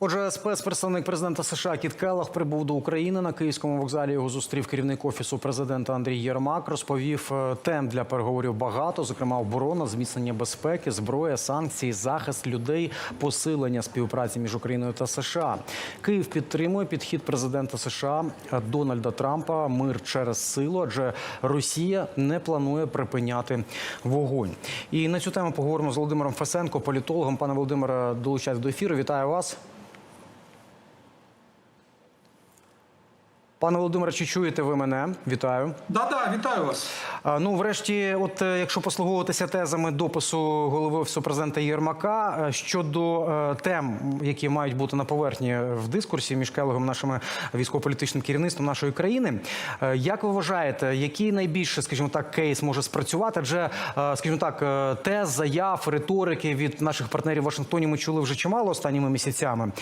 Отже, спецпредставник президента США Кіт Келлах прибув до України на київському вокзалі. Його зустрів керівник офісу президента Андрій Єрмак. Розповів е, тем для переговорів багато, зокрема оборона, зміцнення безпеки, зброя, санкції, захист людей, посилення співпраці між Україною та США. Київ підтримує підхід президента США Дональда Трампа мир через силу, адже Росія не планує припиняти вогонь. І на цю тему поговоримо з Володимиром Фесенко, політологом. Пане Володимире, долучайтесь до ефіру. Вітаю вас. Пане Володимире, чи чуєте ви мене? Вітаю. Да, да, вітаю вас. Ну, врешті, от е, якщо послуговуватися тезами допису голови офісу президента Єрмака е, щодо е, тем, які мають бути на поверхні в дискурсі між Келогом, нашими військово-політичним керівництвом нашої країни, як ви вважаєте, який найбільше, скажімо так, кейс може спрацювати? Адже, скажімо так, тез, заяв, риторики від наших партнерів в Вашингтоні ми чули вже чимало останніми місяцями.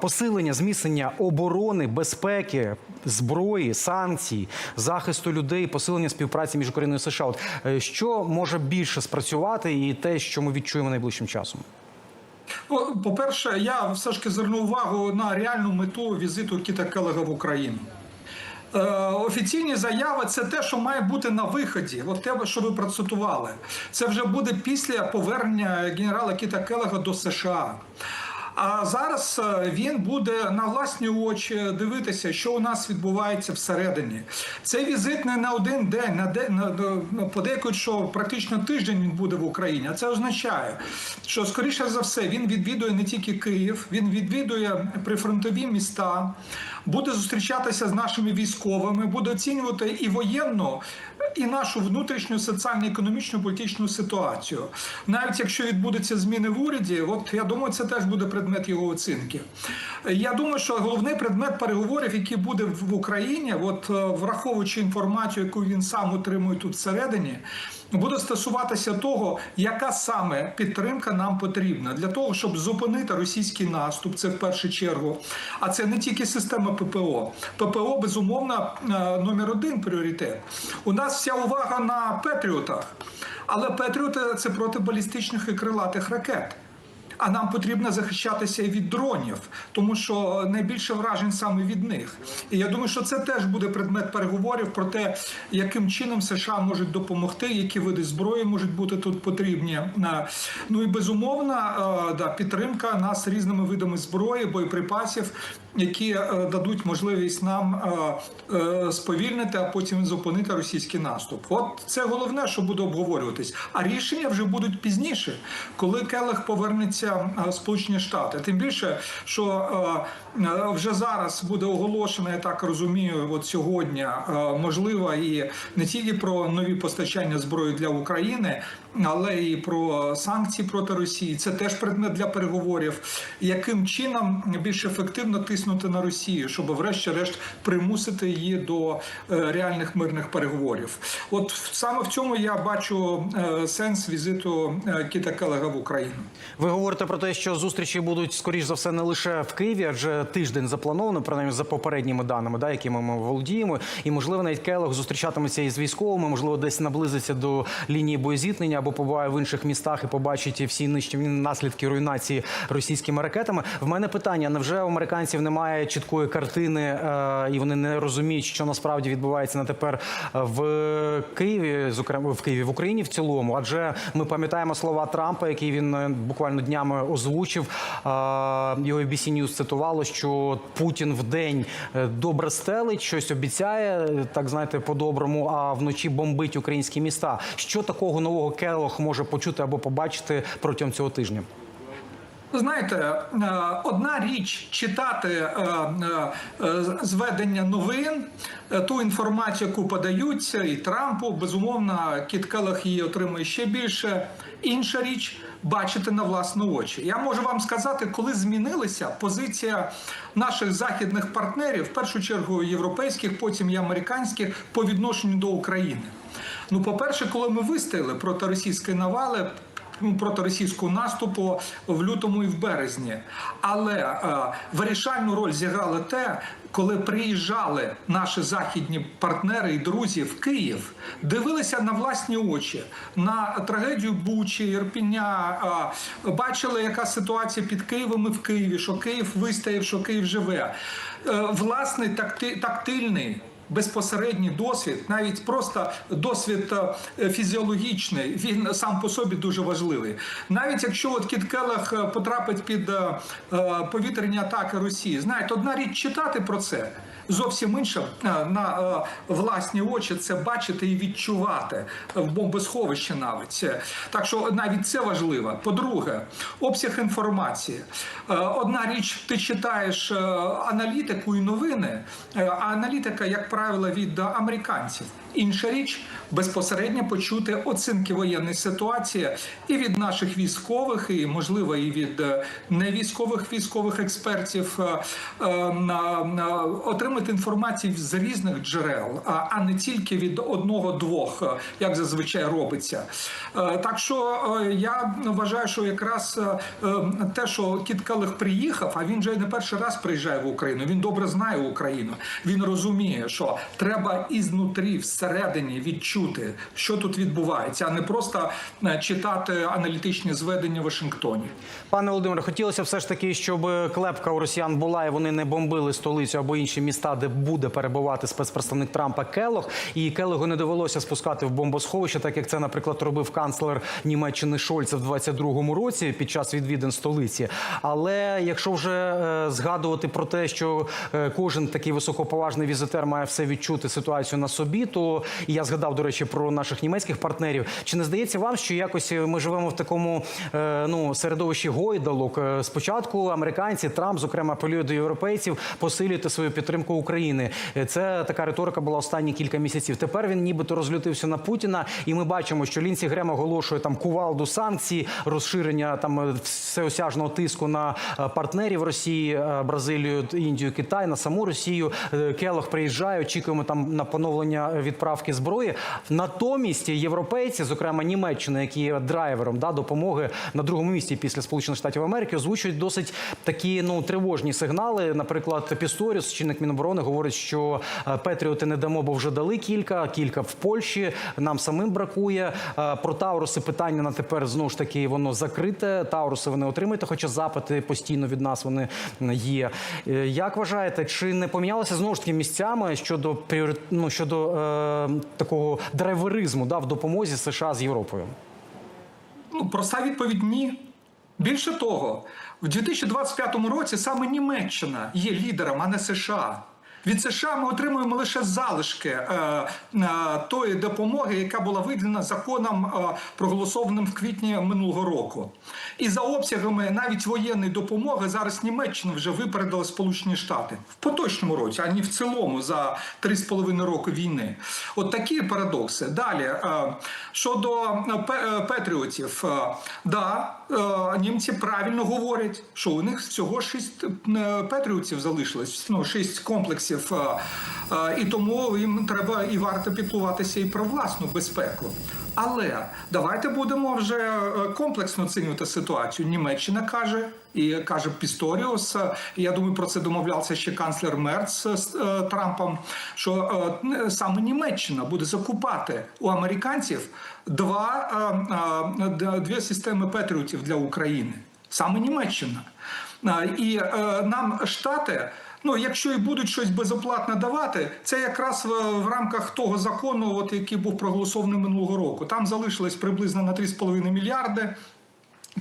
Посилення, зміцнення оборони, безпеки, зброї, санкцій, захисту людей, посилення співпраці між Україною і США. От е, що може більше спрацювати, і те, що ми відчуємо найближчим часом? Ну, По-перше, я все ж таки зверну увагу на реальну мету візиту Кіта Келега в Україну. Е, офіційні заяви це те, що має бути на виході. От те, що ви процитували. Це вже буде після повернення генерала Кіта Келега до США. А зараз е, він буде на власні очі дивитися, що у нас відбувається всередині. Цей візит не на один день, на де на, на подейкують, що практично тиждень він буде в Україні. А це означає, що скоріше за все він відвідує не тільки Київ, він відвідує прифронтові міста, буде зустрічатися з нашими військовими, буде оцінювати і воєнну, і нашу внутрішню соціально-економічну політичну ситуацію. Навіть якщо відбудуться зміни в уряді, от я думаю, це теж буде предмет його оцінки. Я думаю, що головний предмет переговорів, який буде в Україні, от е, враховуючи інформацію, яку він сам отримує тут всередині, буде стосуватися того, яка саме підтримка нам потрібна для того, щоб зупинити російський наступ. Це в першу чергу. А це не тільки система ППО. ППО безумовно е, номер один пріоритет. У нас вся увага на Петріотах, але Петріоти це проти балістичних і крилатих ракет. А нам потрібно захищатися і від дронів, тому що найбільше вражень саме від них. І я думаю, що це теж буде предмет переговорів про те, яким чином США можуть допомогти, які види зброї можуть бути тут потрібні. Е, Ну і безумовно, е, да, підтримка нас різними видами зброї, боєприпасів, які е, дадуть можливість нам е, е, сповільнити, а потім зупинити російський наступ. От це головне, що буде обговорюватись. А рішення вже будуть пізніше, коли Келех повернеться в Сполучені Штати. Тим більше, що вже зараз буде оголошено, я так розумію, от сьогодні можливо і не тільки про нові постачання зброї для України, але і про санкції проти Росії. Це теж предмет для переговорів. Яким чином більш ефективно тиснути на Росію, щоб, врешті-решт, примусити її до е, реальних мирних переговорів? От саме в цьому я бачу е, сенс візиту е, Кіта Келега в Україну. Ви говорите про те, що зустрічі будуть скоріш за все не лише в Києві, адже тиждень заплановано, принаймні за попередніми даними, да, якими ми володіємо. І можливо навіть Келог зустрічатиметься із військовими, можливо, десь наблизиться до лінії боєзіткнення або побуває в інших містах і побачить всі нищівні наслідки руйнації російськими ракетами. В мене питання: невже у американців немає чіткої картини е, і вони не розуміють, що насправді відбувається на тепер е, в Києві, зокрема в Києві, в Україні в цілому? Адже ми пам'ятаємо слова Трампа, які він е, буквально днями озвучив. Його ABC News цитувало, що Путін в день добре стелить, щось обіцяє, так знаєте, по-доброму, а вночі бомбить українські міста. Що такого нового Келох може почути або побачити протягом цього тижня? Знаєте, е, одна річ читати е, е, зведення новин, ту інформацію, яку подаються, і Трампу, безумовно, Кіт Келлах її отримує ще більше. Інша річ бачити на власні очі. Я можу вам сказати, коли змінилася позиція наших західних партнерів, в першу чергу європейських, потім і американських, по відношенню до України. Ну, по-перше, коли ми вистояли проти російської навали, ну, проти російського наступу в лютому і в березні. Але е, вирішальну роль зіграло те, коли приїжджали наші західні партнери і друзі в Київ, дивилися на власні очі на трагедію Бучі, Ірпіня, е, бачили, яка ситуація під Києвом і в Києві, що Київ вистояв, що Київ живе. Е, Власний такти, тактильний безпосередній досвід, навіть просто досвід е, фізіологічний, він сам по собі дуже важливий. Навіть якщо от Кіт Келех е, потрапить під е, повітряні атаки Росії, знаєте, одна річ читати про це. Зовсім інше е, на е, власні очі це бачити і відчувати в бомбосховищі навіть. Е, Так що навіть це важливо. По-друге, обсяг інформації. Е, Одна річ, ти читаєш е, аналітику і новини, е, а аналітика, як правило, від американців. Інша річ безпосередньо почути оцінки воєнної ситуації і від наших військових, і можливо, і від е, невійськових військових експертів, е, е, на- отримати інформацію з різних джерел, а- не тільки від одного-двох, е, як зазвичай робиться. Е, Так що е, я вважаю, що якраз те, що Кіт Келех приїхав, а він вже не перший раз приїжджає в Україну. Він добре знає Україну. Він розуміє, що треба ізнутрі, всередині відчути, що тут відбувається, а не просто читати аналітичні зведення в Вашингтоні. Пане Володимире, хотілося все ж таки, щоб клепка у росіян була і вони не бомбили столицю або інші міста, де буде перебувати спецпредставник Трампа Келох. І Келогу не довелося спускати в бомбосховище, так як це, наприклад, робив канцлер Німеччини Шольц в 22-му році під час відвідин столиці. Але якщо вже е, згадувати про те, що е, кожен такий високоповажний візитер має все відчути ситуацію на собі, то і я згадав, до речі, про наших німецьких партнерів. Чи не здається вам, що якось ми живемо в такому е, ну середовищі гойдалок? Е, Спочатку американці Трамп, зокрема, апелює до європейців посилювати свою підтримку України. Це така риторика була останні кілька місяців. Тепер він нібито розлютився на Путіна, і ми бачимо, що Лінсі Грем оголошує там кувалду санкцій, розширення там е, всеосяжного тиску на е, партнерів Росії, е, Бразилію, Індію, Китай, на саму Росію. Келох приїжджає, очікуємо там на поновлення відправки зброї. Натомість європейці, зокрема Німеччина, які є драйвером да, допомоги на другому місці після Сполучених Штатів Америки, озвучують досить такі ну тривожні сигнали. Наприклад, Пісторіус, чинник Міноборони, говорить, що е, Петріоти не дамо, бо вже дали кілька, кілька в Польщі. Нам самим бракує. Е, Про Тауруси питання на тепер знову ж таки воно закрите. Тауруси ви не отримаєте, хоча запити постійно від нас вони є. Е, Як вважаєте, чи не помінялися знову ж таки місцями щодо ну, щодо е, такого драйверизму да, в допомозі США з Європою? Ну, проста відповідь ні. Більше того, в 2025 році саме Німеччина є лідером, а не США. Від США ми отримуємо лише залишки е, е, тої допомоги, яка була виділена законом, е, проголосованим в квітні минулого року. І за обсягами навіть воєнної допомоги зараз Німеччина вже випередила Сполучені Штати в поточному році, а не в цілому за 3,5 роки війни. От такі парадокси. Далі е, щодо е, е, патріотів, е, да, е, німці правильно говорять, що у них всього шість е, патріотів залишилось, ну шість комплексів, е, е, і тому їм треба і варто піклуватися і про власну безпеку. Але давайте будемо вже е, комплексно оцінювати ситуацію. Німеччина каже, і каже Пісторіус. Я думаю, про це домовлявся ще канцлер Мерц з Трампом. Що саме Німеччина буде закупати у американців два дві системи патріотів для України. Саме Німеччина. І нам штати. Ну, якщо і будуть щось безоплатно давати, це якраз в, в рамках того закону, от який був проголосований минулого року. Там залишилось приблизно на 3,5 мільярди.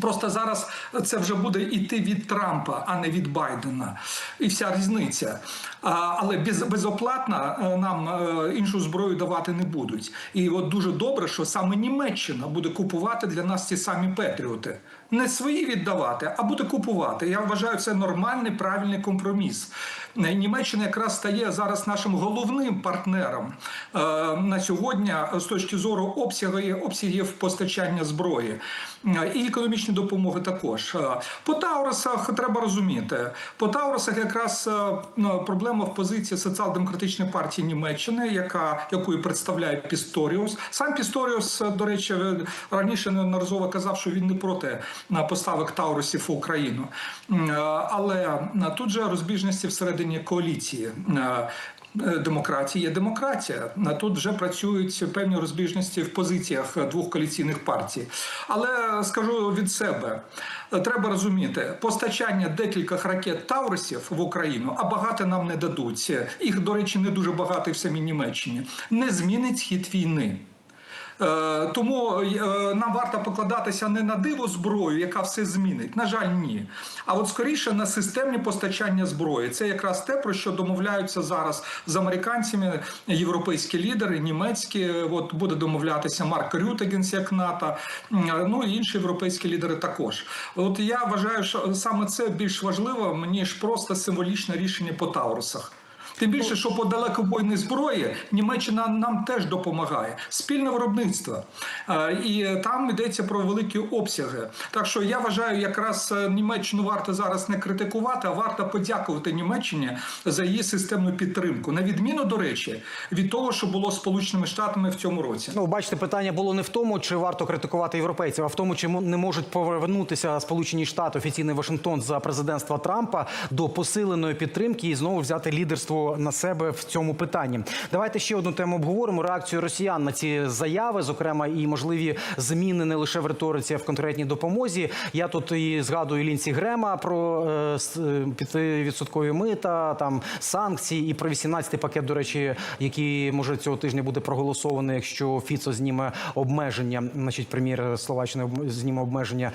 Просто зараз це вже буде йти від Трампа, а не від Байдена. І вся різниця. Але без, безоплатно е, нам е, іншу зброю давати не будуть. І от дуже добре, що саме Німеччина буде купувати для нас ті самі Петріоти. Не свої віддавати, а буде купувати. Я вважаю, це нормальний правильний компроміс. Німеччина якраз стає зараз нашим головним партнером е, на сьогодні з точки зору обсягів, обсягів постачання зброї Е, і економічної допомоги також. Е, По Таурусах треба розуміти. По Таурусах якраз ну, проблема в позиції соціал-демократичної партії Німеччини, яка якою представляє Пісторіус. Сам Пісторіус, до речі, раніше неодноразово казав, що він не проти поставок Таурусів в Україну. Але тут же розбіжності всередині коаліції. Е, е, Демократія є демократія. Тут вже працюють певні розбіжності в позиціях двох коаліційних партій. Але скажу від себе, треба розуміти, постачання декількох ракет Таурусів в Україну, а багато нам не дадуть. Їх, до речі, не дуже багато в самій Німеччині. Не змінить хід війни. Е, Тому е, нам варто покладатися не на диво зброю, яка все змінить. На жаль, ні. А от скоріше на системні постачання зброї. Це якраз те, про що домовляються зараз з американцями європейські лідери, німецькі. От буде домовлятися Марк Рютегенс, як НАТО, ну і інші європейські лідери також. От я вважаю, що саме це більш важливо ніж просто символічне рішення по Таурусах. Тим більше, що по далекобойній зброї Німеччина нам теж допомагає. Спільне виробництво. Е, І там йдеться про великі обсяги. Так що я вважаю, якраз е, Німеччину варто зараз не критикувати, а варто подякувати Німеччині за її системну підтримку. На відміну, до речі, від того, що було Сполученими Штатами в цьому році. Ну, бачите, питання було не в тому, чи варто критикувати європейців, а в тому, чи не можуть повернутися Сполучені Штати, офіційний Вашингтон за президентства Трампа до посиленої підтримки і знову взяти лідерство на себе в цьому питанні. Давайте ще одну тему обговоримо: реакцію росіян на ці заяви, зокрема і можливі зміни не лише в риториці, а в конкретній допомозі. Я тут і згадую Лінці Грема про е, с- е, мита, там санкції, і про 18-й пакет, до речі, який може цього тижня буде проголосований, якщо Фіцо зніме обмеження, значить, прем'єр Словаччини зніме обмеження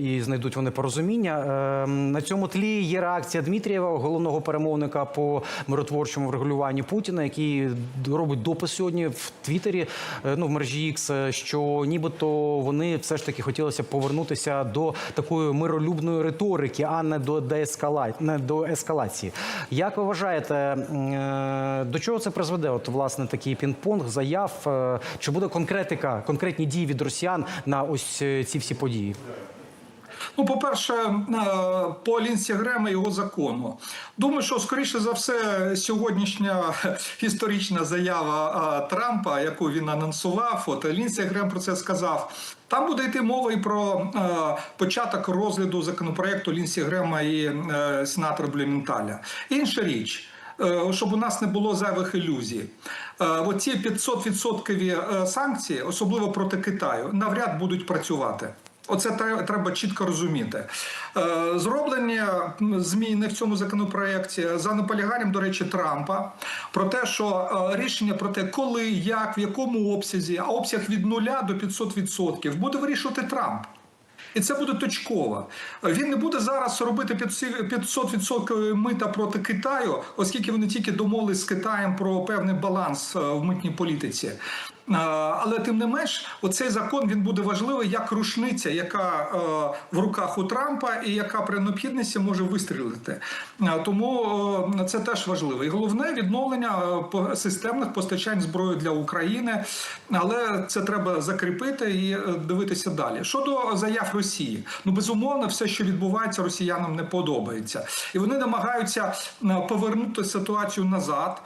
і знайдуть вони порозуміння. Е, На цьому тлі є реакція Дмитрієва, головного перемовника по миротворчому врегулюванню Путіна, який робить допис сьогодні в Твіттері, е, ну в мережі X, що нібито вони все ж таки хотілося повернутися до такої миролюбної риторики, а не до деескала... не до ескалації. Як ви вважаєте, е, до чого це призведе? От власне такий пінг-понг заяв? Е, Чи буде конкретика, конкретні дії від росіян на ось е, ці всі події? Ну, по-перше, е, по Лінсі Грема його закону. Думаю, що скоріше за все, сьогоднішня історична заява е, Трампа, яку він анонсував, от Лінсі Грем про це сказав. Там буде йти мова і про е, початок розгляду законопроекту Лінсі Грема і е, сенатора Блюменталя. Інша річ. е, Щоб у нас не було зайвих ілюзій, оці 500% е, санкції, особливо проти Китаю, навряд будуть працювати. Оце тре- треба чітко розуміти. Е, Зроблені зміни в цьому законопроекті за наполяганням, до речі, Трампа про те, що е, рішення про те, коли, як, в якому обсязі, а обсяг від 0 до 500% буде вирішувати Трамп. І це буде точково. Він не буде зараз робити 500% мита проти Китаю, оскільки вони тільки домовились з Китаєм про певний баланс е, в митній політиці. Е, Але тим не менш, оцей закон він буде важливий як рушниця, яка е, в руках у Трампа і яка при необхідності може вистрілити. Е, Тому це теж важливо. І головне відновлення системних постачань зброї для України, але це треба закріпити і дивитися далі. Щодо заяв Росії, ну безумовно, все, що відбувається, росіянам не подобається, і вони намагаються повернути ситуацію назад.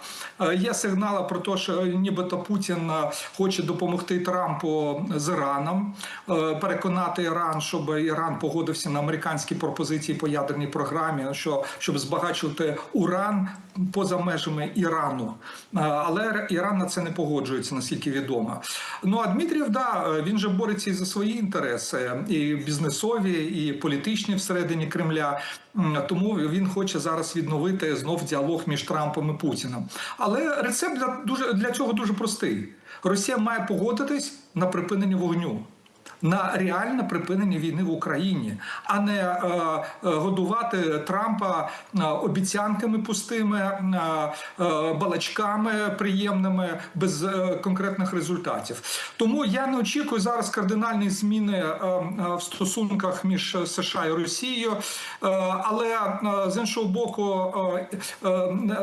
Є сигнали про те, що нібито Путін хоче допомогти Трампу з Іраном, е, переконати Іран, щоб Іран погодився на американські пропозиції по ядерній програмі, що щоб збагачувати уран поза межами Ірану. Е, Але Іран на це не погоджується, наскільки відомо. Ну а Дмитрієв, да, він же бореться і за свої інтереси, і бізнесові, і політичні всередині Кремля. Тому він хоче зараз відновити знов діалог між Трампом і Путіним. Але рецепт для дуже для цього дуже простий. Росія має погодитись на припинення вогню. На реальне припинення війни в Україні, а не е, е, годувати Трампа е, обіцянками пустими, балачками приємними без конкретних результатів. Тому я не очікую зараз кардинальні зміни в стосунках між США і Росією, але з іншого боку,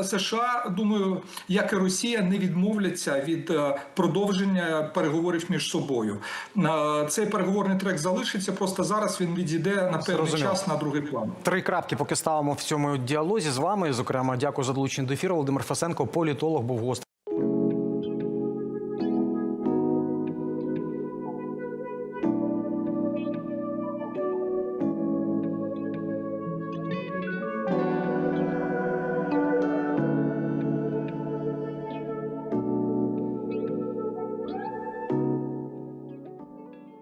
США, думаю, як і Росія, не відмовляться від продовження переговорів між собою. Е, Цей переговорний трек залишиться. Просто зараз він відійде на певний Зрозуміло. час на другий план. Три крапки поки ставимо в цьому діалозі з вами. Зокрема, дякую за долучення до ефіру. Володимир Фасенко, політолог, був гостем.